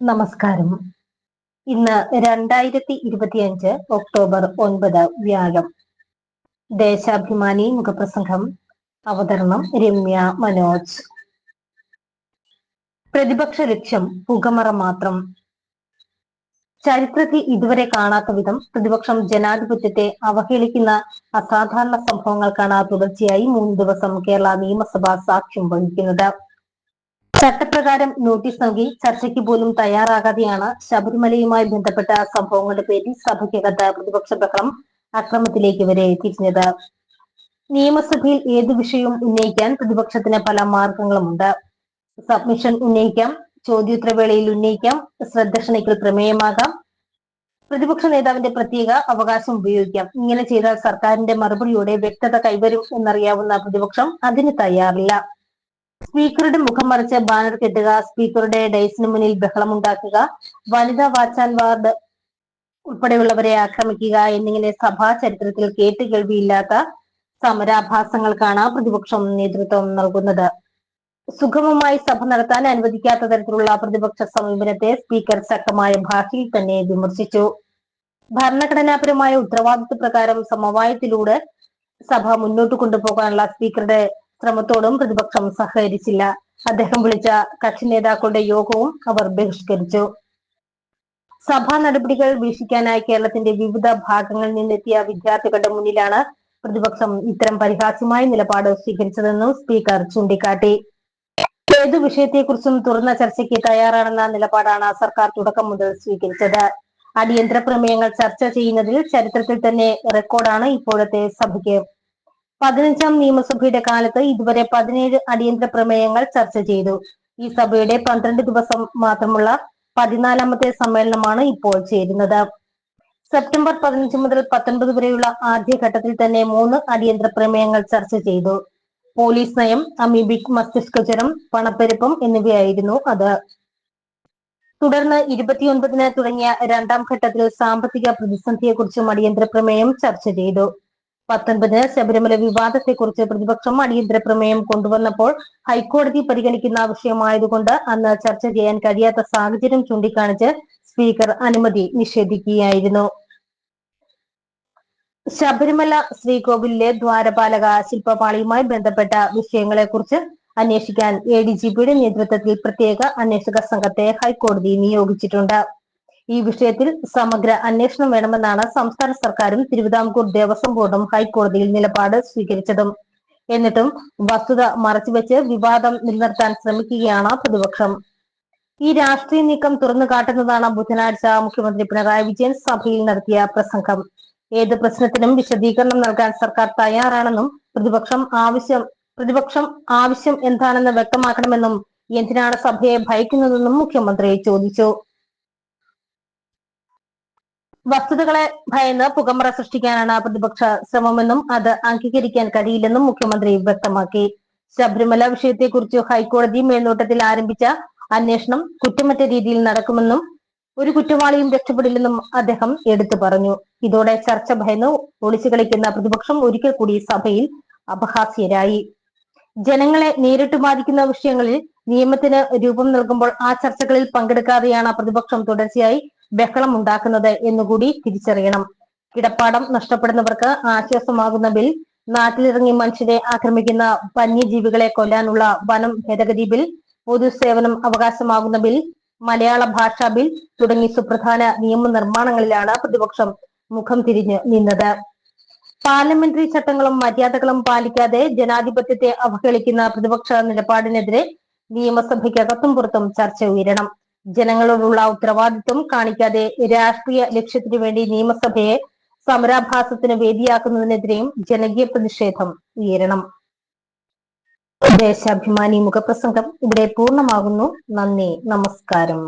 നമസ്കാരം. ഇന്ന് രണ്ടായിരത്തി ഇരുപത്തിയഞ്ച് ഒക്ടോബർ ഒൻപത് വ്യാഴം. ദേശാഭിമാനി മുഖപ്രസംഗം. അവതരണം രമ്യ മനോജ്. പ്രതിപക്ഷ ലക്ഷ്യം പുകമറ മാത്രം. ചരിത്രത്തിൽ ഇതുവരെ കാണാത്ത വിധം പ്രതിപക്ഷം ജനാധിപത്യത്തെ അവഹേളിക്കുന്ന അസാധാരണ സംഭവങ്ങൾക്കാണ് തുടർച്ചയായി മൂന്ന് ദിവസം കേരള നിയമസഭ സാക്ഷ്യം വഹിക്കുന്നത്. ചട്ടപ്രകാരം നോട്ടീസ് നൽകി ചർച്ചയ്ക്ക് പോലും തയ്യാറാകാതെയാണ് ശബരിമലയുമായി ബന്ധപ്പെട്ട സംഭവങ്ങളുടെ പേരിൽ സഭയ്ക്കകത്ത് പ്രതിപക്ഷ ബഹളം അക്രമത്തിലേക്ക് വരെ തിരിഞ്ഞത് നിയമസഭയിൽ ഏത് വിഷയവും ഉന്നയിക്കാൻ പ്രതിപക്ഷത്തിന് പല മാർഗങ്ങളുമുണ്ട് സബ്മിഷൻ ഉന്നയിക്കാം ചോദ്യോത്തരവേളയിൽ ഉന്നയിക്കാം ശ്രദ്ധ ക്ഷണിക്കൽ പ്രമേയമാകാം പ്രതിപക്ഷ നേതാവിന്റെ പ്രത്യേക അവകാശം ഉപയോഗിക്കാം. ഇങ്ങനെ ചെയ്താൽ സർക്കാരിന്റെ മറുപടിയോടെ വ്യക്തത കൈവരും എന്നറിയാവുന്ന പ്രതിപക്ഷം അതിന് തയ്യാറില്ല. സ്പീക്കറുടെ മുഖം മറിച്ച് ബാനർ കെട്ടുക സ്പീക്കറുടെ ഡൈസിന് മുന്നിൽ ബഹളമുണ്ടാക്കുക വനിതാ വാച്ചാൻ വാർഡ് ഉൾപ്പെടെയുള്ളവരെ ആക്രമിക്കുക എന്നിങ്ങനെ സഭാ ചരിത്രത്തിൽ കേട്ടുകേൾവിയില്ലാത്ത സമരാഭാസങ്ങൾക്കാണ് പ്രതിപക്ഷം നേതൃത്വം നൽകുന്നത്. സുഗമമായി സഭ നടത്താൻ അനുവദിക്കാത്ത തരത്തിലുള്ള പ്രതിപക്ഷ സമീപനത്തെ സ്പീക്കർ ശക്തമായ ഭാഷയിൽ തന്നെ വിമർശിച്ചു. ഭരണഘടനാപരമായ ഉത്തരവാദിത്വ പ്രകാരം സമവായത്തിലൂടെ സഭ മുന്നോട്ട് കൊണ്ടുപോകാനുള്ള സ്പീക്കറുടെ ശ്രമത്തോടും പ്രതിപക്ഷം സഹകരിച്ചില്ല. അദ്ദേഹം വിളിച്ച കക്ഷി നേതാക്കളുടെ യോഗവും അവർ ബഹിഷ്കരിച്ചു. സഭാ നടപടികൾ വീക്ഷിക്കാനായി കേരളത്തിന്റെ വിവിധ ഭാഗങ്ങളിൽ നിന്നെത്തിയ വിദ്യാർത്ഥികളുടെ മുന്നിലാണ് പ്രതിപക്ഷം ഇത്തരം പരിഹാസ്യമായ നിലപാട് സ്വീകരിച്ചതെന്നും സ്പീക്കർ ചൂണ്ടിക്കാട്ടി. ഏതു വിഷയത്തെക്കുറിച്ചും തുറന്ന ചർച്ചയ്ക്ക് തയ്യാറാണെന്ന നിലപാടാണ് സർക്കാർ തുടക്കം മുതൽ സ്വീകരിച്ചത്. അടിയന്തര പ്രമേയങ്ങൾ ചർച്ച ചെയ്യുന്നതിൽ ചരിത്രത്തിൽ തന്നെ റെക്കോർഡാണ് ഇപ്പോഴത്തെ സഭയ്ക്ക് പതിനഞ്ചാം നിയമസഭയുടെ കാലത്ത് ഇതുവരെ പതിനേഴ് അടിയന്തര പ്രമേയങ്ങൾ ചർച്ച ചെയ്തു. ഈ സഭയുടെ പന്ത്രണ്ട് ദിവസം മാത്രമുള്ള പതിനാലാമത്തെ സമ്മേളനമാണ് ഇപ്പോൾ ചേരുന്നത്. സെപ്റ്റംബർ പതിനഞ്ച് മുതൽ പത്തൊൻപത് വരെയുള്ള ആദ്യഘട്ടത്തിൽ തന്നെ മൂന്ന് അടിയന്തര പ്രമേയങ്ങൾ ചർച്ച ചെയ്തു. പോലീസ് നയം അമീബിക് മസ്തിഷ്കജ്വരം പണപ്പെരുപ്പം എന്നിവയായിരുന്നു അത്. തുടർന്ന് ഇരുപത്തിയൊൻപതിന് തുടങ്ങിയ രണ്ടാം ഘട്ടത്തിൽ സാമ്പത്തിക പ്രതിസന്ധിയെക്കുറിച്ചും അടിയന്തര പ്രമേയം ചർച്ച ചെയ്തു. പത്തൊൻപതിന് ശബരിമല വിവാദത്തെക്കുറിച്ച് പ്രതിപക്ഷം അടിയന്തര പ്രമേയം കൊണ്ടുവന്നപ്പോൾ ഹൈക്കോടതി പരിഗണിക്കുന്ന ആവശ്യമായതുകൊണ്ട് അന്ന് ചർച്ച ചെയ്യാൻ കഴിയാത്ത സാഹചര്യം ചൂണ്ടിക്കാണിച്ച് സ്പീക്കർ അനുമതി നിഷേധിക്കുകയായിരുന്നു. ശബരിമല ശ്രീകോവിലിലെ ദ്വാരപാലക ശില്പപാളിയുമായി ബന്ധപ്പെട്ട വിഷയങ്ങളെക്കുറിച്ച് അന്വേഷിക്കാൻ എ ഡി ജി പിയുടെ നേതൃത്വത്തിൽ പ്രത്യേക അന്വേഷക സംഘത്തെ ഹൈക്കോടതി നിയോഗിച്ചിട്ടുണ്ട്. ഈ വിഷയത്തിൽ സമഗ്ര അന്വേഷണം വേണമെന്നാണ് സംസ്ഥാന സർക്കാരും തിരുവിതാംകൂർ ദേവസ്വം ബോർഡും ഹൈക്കോടതിയിൽ നിലപാട് സ്വീകരിച്ചതും. എന്നിട്ടും വസ്തുത മറച്ചുവെച്ച് വിവാദം നിലനിർത്താൻ ശ്രമിക്കുകയാണ് പ്രതിപക്ഷം. ഈ രാഷ്ട്രീയ നീക്കം തുറന്നു കാട്ടുന്നതാണ് ബുധനാഴ്ച മുഖ്യമന്ത്രി പിണറായി വിജയൻ സഭയിൽ നടത്തിയ പ്രസംഗം. ഏത് പ്രശ്നത്തിനും വിശദീകരണം നൽകാൻ സർക്കാർ തയ്യാറാണെന്നും പ്രതിപക്ഷം ആവശ്യം പ്രതിപക്ഷം ആവശ്യം എന്താണെന്ന് വ്യക്തമാക്കണമെന്നും എന്തിനാണ് സഭയെ ഭയക്കുന്നതെന്നും മുഖ്യമന്ത്രി ചോദിച്ചു. വസ്തുതകളെ ഭയന്ന് പുകമറ സൃഷ്ടിക്കാനാണ് പ്രതിപക്ഷ ശ്രമമെന്നും അത് അംഗീകരിക്കാൻ കഴിയില്ലെന്നും മുഖ്യമന്ത്രി വ്യക്തമാക്കി. ശബരിമല വിഷയത്തെക്കുറിച്ച് ഹൈക്കോടതി മേൽനോട്ടത്തിൽ ആരംഭിച്ച അന്വേഷണം കുറ്റമറ്റ രീതിയിൽ നടക്കുമെന്നും ഒരു കുറ്റവാളിയും രക്ഷപ്പെടില്ലെന്നും അദ്ദേഹം എടുത്തു പറഞ്ഞു. ഇതോടെ ചർച്ച ഭയന്ന് ഒളിച്ചു കളിക്കുന്ന പ്രതിപക്ഷം ഒരിക്കൽ കൂടി സഭയിൽ അപഹാസ്യരായി. ജനങ്ങളെ നേരിട്ട് ബാധിക്കുന്ന വിഷയങ്ങളിൽ നിയമത്തിന് രൂപം നൽകുമ്പോൾ ആ ചർച്ചകളിൽ പങ്കെടുക്കാതെയാണ് പ്രതിപക്ഷം തുടർച്ചയായി ബഹളം ഉണ്ടാക്കുന്നത് എന്നുകൂടി തിരിച്ചറിയണം. കിടപ്പാടം നഷ്ടപ്പെടുന്നവർക്ക് ആശ്വാസമാകുന്ന ബിൽ നാട്ടിലിറങ്ങി മനുഷ്യരെ ആക്രമിക്കുന്ന വന്യജീവികളെ കൊല്ലാനുള്ള വനം ഭേദഗതി ബിൽ പൊതുസേവനം അവകാശമാകുന്ന ബിൽ മലയാള ഭാഷാ ബിൽ തുടങ്ങി സുപ്രധാന നിയമനിർമ്മാണങ്ങളിലാണ് പ്രതിപക്ഷം മുഖം തിരിഞ്ഞു നിന്നത്. പാർലമെന്ററി ചട്ടങ്ങളും മര്യാദകളും പാലിക്കാതെ ജനാധിപത്യത്തെ അവഹേളിക്കുന്ന പ്രതിപക്ഷ നിലപാടിനെതിരെ നിയമസഭയ്ക്കകത്തും പുറത്തും ചർച്ച ഉയരണം. ജനങ്ങളോടുള്ള ഉത്തരവാദിത്വം കാണിക്കാതെ രാഷ്ട്രീയ ലക്ഷ്യത്തിനു വേണ്ടി നിയമസഭയെ സമരാഭാസത്തിന് വേദിയാക്കുന്നതിനെതിരെയും ജനകീയ പ്രതിഷേധം ഉയരണം. ദേശാഭിമാനി മുഖപ്രസംഗം ഇവിടെ പൂർണമാകുന്നു. നന്ദി. നമസ്കാരം.